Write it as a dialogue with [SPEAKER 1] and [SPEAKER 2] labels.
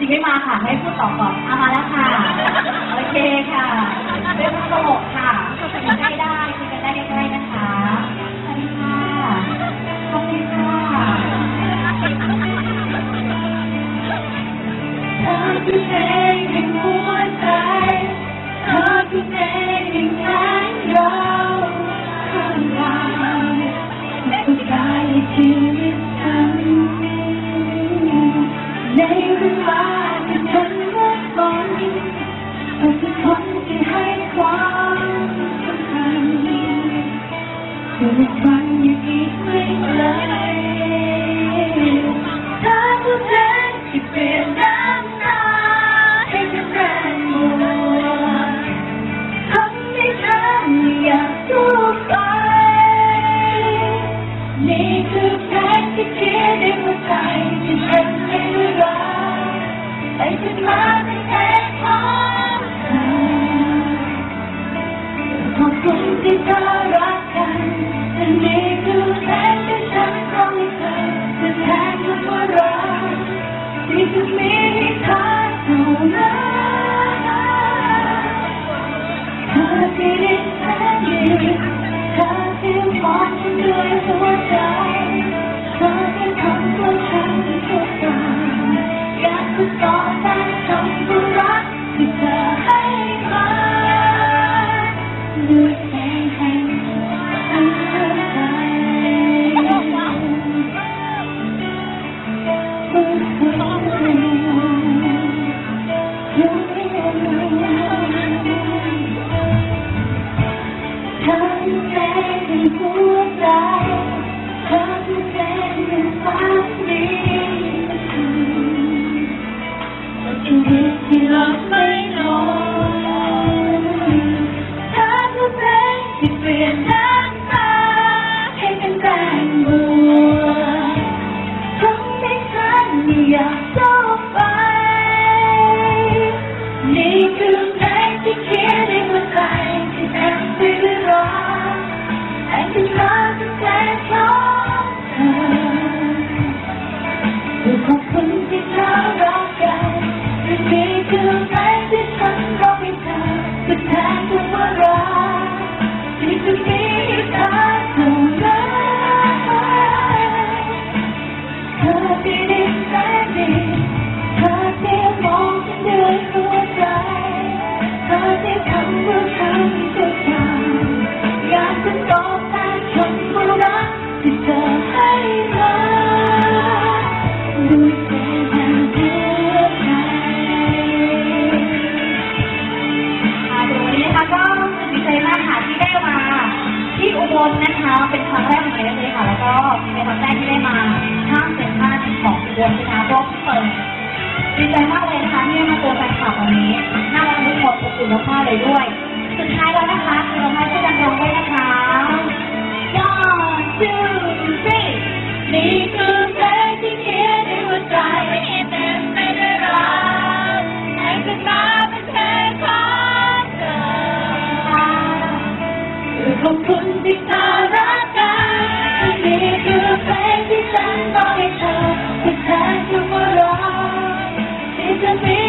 [SPEAKER 1] จริงๆไม่มาค่ะ ให้พูดต่อก่อนเอามาแล้วค่ะ โอเคค่ะเรื่องตลกค่ะคุยกันได้ได้คุยกันได้ใกล้ๆนะคะสวัสดีค่ะขอบคุณค่ะ
[SPEAKER 2] เธอคือเพลงแห่งหัวใจเธอคือเพลงแห่งแสงเราข้ ฝันยู่อีกไม่ไกลเธอคือเพลงที่เปลี่ยนน้ำตาให้เป็นแรงบวกทำให้ฉันอยากสู้ไป นี่คือเพลงที่เขียนในหัวใจที่ฉันไม่รักแต่ฉันมา เธอที่ เธอ เป็นครั้งแรกที่ได้มาห้าง
[SPEAKER 1] เซ็นทรัลของอุบลนะคะเพราะเปิดดีใจมากเลยนะคะที่ได้มาเจอแฟนคลับวันนี้น่ารักทุกคนขอบอุ่นมากเลยด้วย สุดท้ายแล้วนะคะคือเราช่วยกันร้องด้วยนะคะ
[SPEAKER 2] One two three นี่คือเพลงที่เขียนในหัวใจที่เต็มไปด้วยรักให้ขึ้นมาเป็นเพลงของเธอขอบคุณที่เธอ ที่จ